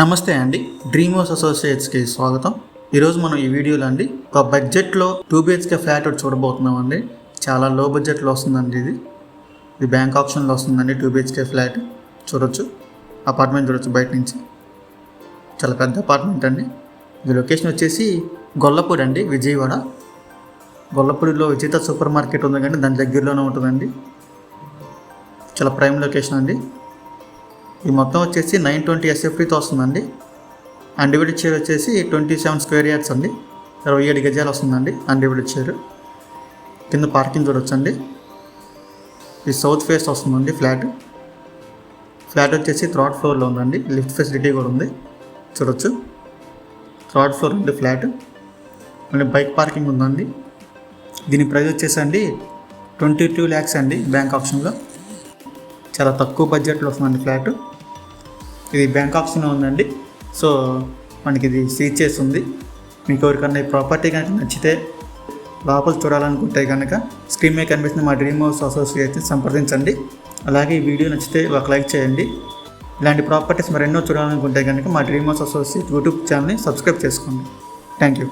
నమస్తే అండి. డ్రీమ్ అసోసియేట్స్కి స్వాగతం. ఈరోజు మనం ఈ వీడియోలో అండి ఒక బడ్జెట్లో టూ బిహెచ్కే ఫ్లాట్ ఒకటి చూడబోతున్నాం అండి చాలా లో బడ్జెట్లో వస్తుందండి ఇది. ఇది బ్యాంక్ ఆప్షన్లో వస్తుందండి టూ బిహెచ్కే ఫ్లాట్. చూడొచ్చు. అపార్ట్మెంట్ చూడొచ్చు బయట నుంచి. చాలా పెద్ద అపార్ట్మెంట్ అండి. ఇది లొకేషన్ వచ్చేసి గొల్లపూడి అండి విజయవాడ. గొల్లపూడిలో విజేత సూపర్ మార్కెట్ ఉంది కానీ దాని దగ్గరలోనే ఉంటుందండి. చాలా ప్రైమ్ లొకేషన్ అండి. ఇది మొత్తం వచ్చేసి నైన్ ట్వంటీ ఎస్ఎఫ్టీతో వస్తుందండి అన్డివిడెడ్ చైర్ వచ్చేసి ట్వంటీ సెవెన్ స్క్వేర్ యార్డ్స్ అండి. ఇరవై ఏడు గజాలు వస్తుందండి అన్డివిడెడ్ చైర్ కింద పార్కింగ్ చూడొచ్చండి. ఇది సౌత్ ఫేస్ వస్తుందండి ఫ్లాట్ ఫ్లాట్ వచ్చేసి థర్డ్ ఫ్లోర్లో ఉందండి. లిఫ్ట్ ఫెసిలిటీ కూడా ఉంది. చూడొచ్చు. థర్డ్ ఫ్లోర్ ఉంది ఫ్లాట్ మళ్ళీ బైక్ పార్కింగ్ ఉందండి. దీని ప్రైస్ వచ్చేసండి ట్వంటీ టూ ల్యాక్స్ అండి బ్యాంక్ ఆప్షన్లో చాలా తక్కువ బడ్జెట్లో వస్తుందండి ఫ్లాట్ ఇది బ్యాంక్ ఉందండి. సో మనకి ఇది సీజ్ చేసి ఉంది. మీకు ఎవరికన్నా ఈ ప్రాపర్టీ కనుక నచ్చితే లోపల చూడాలనుకుంటే కనుక స్క్రీన్ మీద కనిపిస్తున్న మా డ్రీమ్ హౌస్ అసోసియేషన్ సంప్రదించండి. అలాగే ఈ వీడియో నచ్చితే ఒక లైక్ చేయండి. ఇలాంటి ప్రాపర్టీస్ మరెన్నో చూడాలనుకుంటే కనుక మా డ్రీమ్ హౌస్ అసోసియేట్ యూట్యూబ్ ఛానల్ని సబ్స్క్రైబ్ చేసుకోండి. Thank you